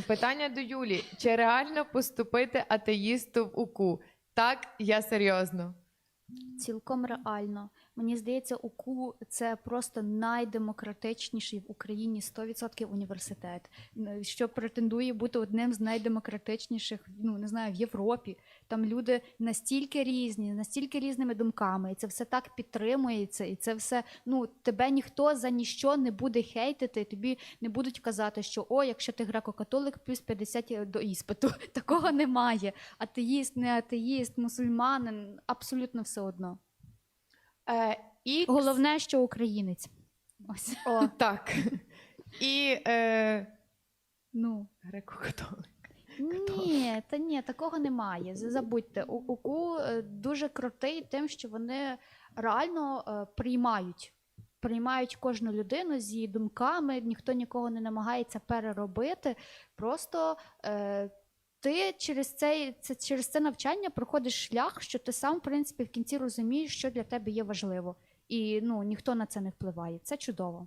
Питання до Юлі: чи реально поступити атеїсту в УКУ? Так, я серйозно. Цілком реально. Мені здається, УКУ це просто найдемократичніший в Україні 100% університет, що претендує бути одним з найдемократичніших, ну не знаю, в Європі. Там люди настільки різні, настільки різними думками, і це все так підтримується, і це все. Ну тебе ніхто за ніщо не буде хейтити. Тобі не будуть казати, що о, якщо ти греко-католик, плюс 50 до іспиту. Такого немає. Атеїст, не атеїст, мусульманин, абсолютно все одно. Е, і Головне, що українець. Ось. О, так. І е, Ну. греко-католик. Ні, та ні, такого немає. Забудьте. У- УКУ е, дуже крутий тим, що вони реально е, приймають. Приймають кожну людину з її думками, ніхто нікого не намагається переробити. Просто е, ти через це, це, через це навчання проходиш шлях, що ти сам, в принципі, в кінці розумієш, що для тебе є важливо. І ну, ніхто на це не впливає. Це чудово.